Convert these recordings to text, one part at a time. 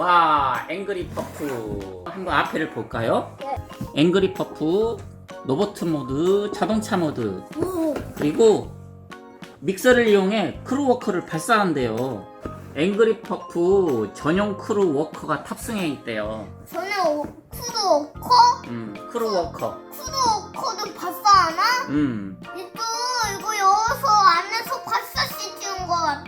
와, 앵그리 퍼프. 한번 앞에를 볼까요? 네. 앵그리 퍼프, 로보트 모드, 자동차 모드, 오. 그리고 믹서를 이용해 크루워커를 발사한대요. 앵그리 퍼프 전용 크루워커가 탑승해 있대요. 저는 오- 쿠도 커? 음, 크루워커. 쿠도 커도 발사하나? 음, 이거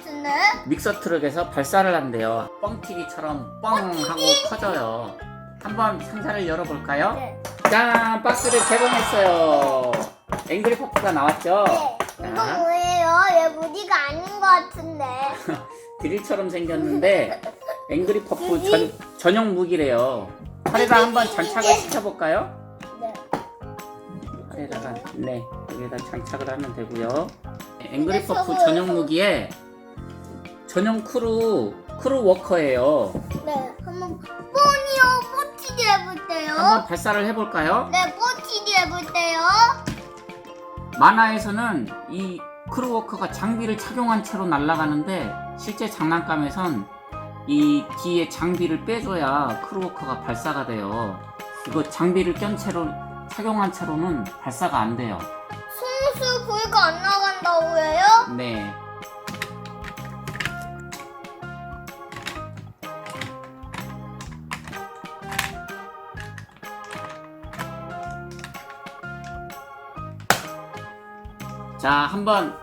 같은데? 믹서 트럭에서 발사를 한대요. 뻥튀기처럼 뻥 하고 커져요. 한번 상자를 열어볼까요? 네. 짠! 박스를 개봉했어요. 앵그리 퍼프가 나왔죠? 네. 이거 자. 뭐예요? 얘 무늬가 아닌 거 같은데. 드릴처럼 생겼는데 앵그리 퍼프 전, 전용 무기래요. 팔에다 한번 장착을 시켜볼까요? 네. 팔에다가 네 여기에다 장착을 하면 되고요. 앵그리 퍼프 전용 무기에 전용 크루 크루 워커예요. 네. 한번 뽀니요 뽀티디 해볼게요. 한번 발사를 해볼까요? 네, 뽀티디 해볼게요. 만화에서는 이 크루워커가 장비를 착용한 채로 날아가는데 실제 장난감에선 이 뒤에 장비를 빼줘야 크루워커가 발사가 돼요. 이거 장비를 껴 채로 착용한 채로는 발사가 안 돼요. 송수 부위가 안 나간다고 해요? 네. 자, 한번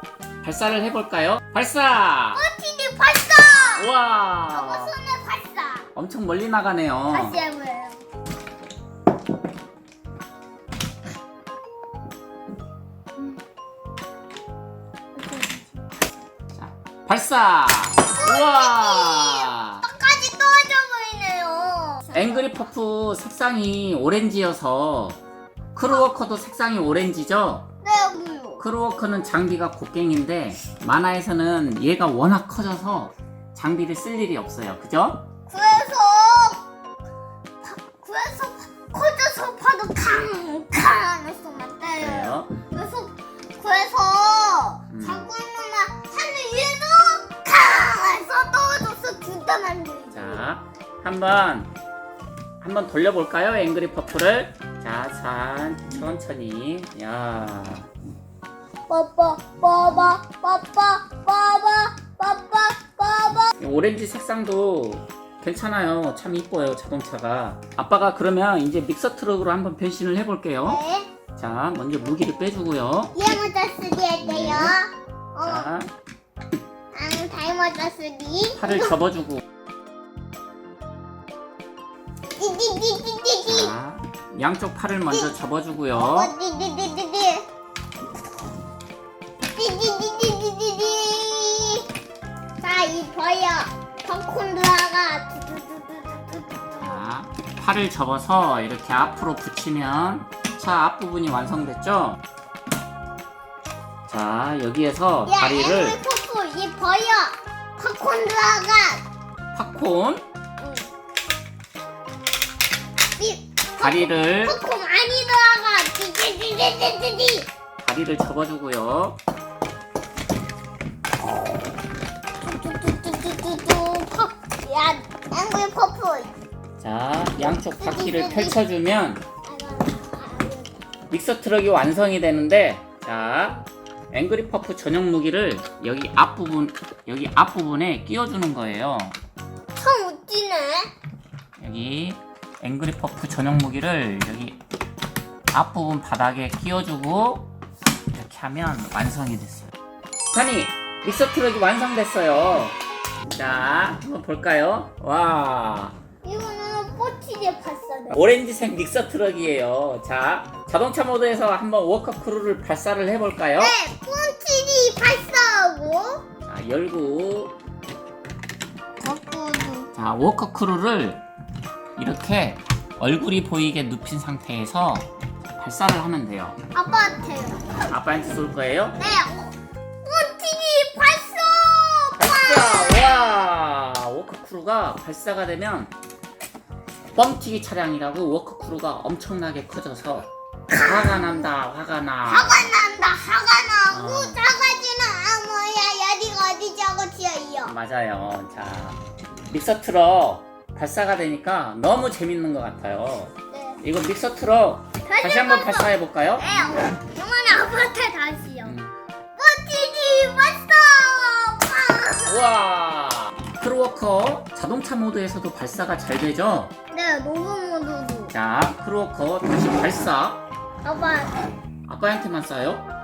발사를 해볼까요? 발사! 뽀티디 발사! 우와! 저거 손에 발사. 엄청 멀리 나가네요. 다시 해봐요. 자, 발사! 우와! 끝까지 떨어져 보이네요. 앵그리 퍼프 색상이 오렌지여서 크루워커도 색상이 오렌지죠? 크루워커는 장비가 곡괭인데 만화에서는 얘가 워낙 커져서 장비를 쓸 일이 없어요. 그죠? 그래서 파- 그래서 커져서 파도 캉캉 하면서 맞대요. 그래요. 그래서 그래서 음. 자꾸 있는 하늘 위에도 캉 해서 떨어져서 둘다 만들죠. 자, 한번 한번 돌려볼까요? 앵그리 퍼프를. 자, 산 천천히. 야, 빠빠 빠빠 빠빠 빠빠 빠빠 이 오렌지 색상도 괜찮아요. 참 이뻐요 자동차가. 아빠가 그러면 이제 믹서 트럭으로 한번 변신을 해볼게요. 네. 자, 먼저 무기를 빼주고요. 얘 먼저 쓰기 할게요. 어, 자, 응, 다이 먼저 쓰기. 팔을 접어주고. 자, 양쪽 팔을 먼저 접어주고요. 버려. 팝콘드라가. 자, 팔을 접어서 이렇게 앞으로 붙이면 차 앞부분이 완성됐죠? 자, 여기에서 야, 다리를 이 버려. 팝콘드라가. 팝콘, 응. 이 다리를 팝콘 아니더라가. 디디디디디디. 다리를 접어주고요. 야, 앵글 포프. 자, 양쪽 바퀴를 펼쳐주면 믹서 트럭이 완성이 되는데, 자, 앵그리 퍼프 전용 무기를 여기 앞부분, 여기 앞부분에 끼워주는 거예요. 참 웃기네. 여기 앵그리 퍼프 전용 무기를 여기 앞부분 바닥에 끼워주고 이렇게 하면 완성이 됐어요. 산이 믹서 트럭이 완성됐어요. 자, 한번 볼까요? 와, 이거는 뽀치게 발사돼. 오렌지색 믹서 트럭이에요. 자, 자동차 모드에서 한번 워커 크루를 발사를 해볼까요? 네, 뽀치기 발사하고. 자, 열고 거꾸로. 자, 워커 크루를 이렇게 얼굴이 보이게 눕힌 상태에서 발사를 하면 돼요. 아빠한테요. 아빠한테 쏠 거예요? 네, 워커크루가 발사가 되면 뻥튀기 차량이라고 워커크루가 엄청나게 커져서 화가 난다, 화가 나. 화가 난다, 화가 나고 어. 작아지는 아뭐야 여기가 어디 저거 지어요. 맞아요. 자, 믹서 트럭 발사가 되니까 너무 재밌는 것 같아요. 네. 이거 믹서 트럭 다시 한번 발사해 볼까요? 네, 영원히 아파트 다시요. 음. 멋지지, 왔어! 우와! 크루워커 자동차 모드에서도 발사가 잘 되죠? 네, 노브 모드도. 자, 크루워커 다시 발사. 아빠, 아빠한테만 쏴요.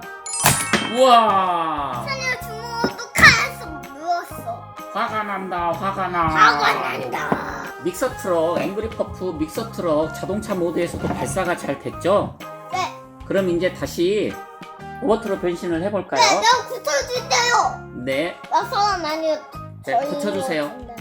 우와! 찬이가 주먹으로 칼에서 누웠어. 화가 난다, 화가 나. 화가 난다. 믹서 트럭, 앵그리 퍼프 믹서 트럭 자동차 모드에서도 발사가 잘 됐죠? 네, 그럼 이제 다시 로버트로 변신을 네, 해볼까요? 내가 붙여줄게요. 네, 나 사람 아니요. 네, 붙여주세요. 네.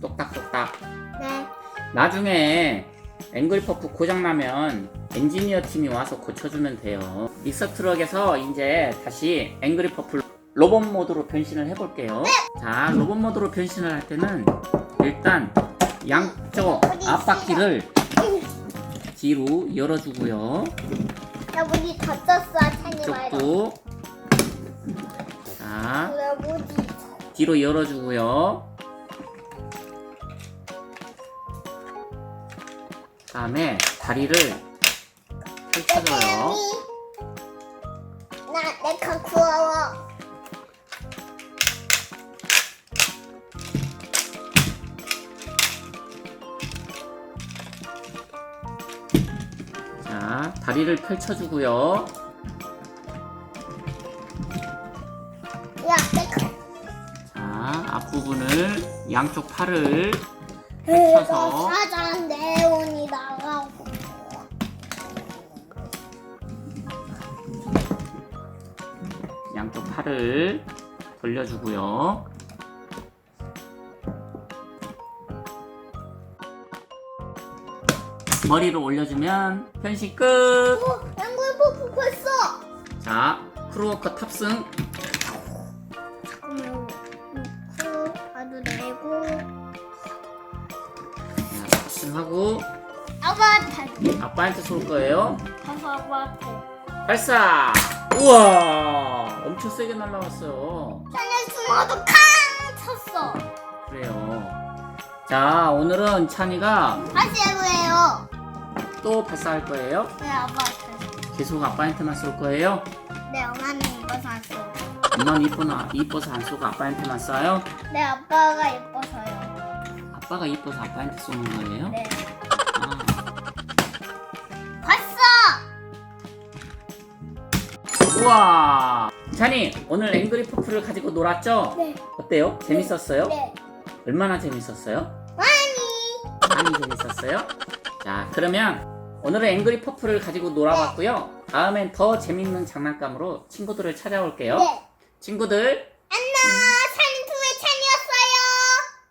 똑딱똑딱. 네. 나중에 앵글 퍼프 고장나면 엔지니어 팀이 와서 고쳐주면 돼요. 믹서 트럭에서 이제 다시 앵그리 퍼프 로봇 모드로 변신을 해볼게요. 자, 로봇 모드로 변신을 할 때는 일단 양쪽 앞바퀴를 뒤로 열어주고요. 나 문이 닫혔어, 찬이 말로. 이쪽도 자 나 문이. 뒤로 열어주고요. 다음에 다리를 펼쳐줘요. 나 내가 구워. 자, 다리를 펼쳐주고요. 야, 내가. 자, 앞부분을 양쪽 팔을 펼쳐서 사장 네온이 나가고. 양쪽 팔을 돌려주고요. 머리를 올려주면 변신 끝. 어, 앵글 퍼프 벌써. 자, 크루워커 탑승. 하고 아바타. 아빠한테 쏠 거예요. 가서 아바타. 발사! 우와! 엄청 세게 날라왔어요. 찬이 주먹도 캉 쳤어. 그래요. 자, 오늘은 찬이가 다시 해보세요. 또 발사할 거예요. 네, 아바타. 계속 아빠한테만 쏠 거예요. 네, 엄마는 이뻐서 안 써. 엄마는 이뻐나, 이뻐서 안 쏘고 아빠한테만 쏴요. 네, 아빠가 예뻐서요. 아빠가 이뻐서 아빠한테 쏘는 거예요. 네. 아, 봤어! 우와! 찬이, 오늘 앵그리 퍼플을 가지고 놀았죠? 네. 어때요? 재밌었어요? 네. 얼마나 재밌었어요? 많이. 많이 재밌었어요? 자, 그러면 오늘은 앵그리 퍼플을 가지고 놀아봤고요. 다음엔 더 재밌는 장난감으로 친구들을 찾아올게요. 네. 친구들, 안녕,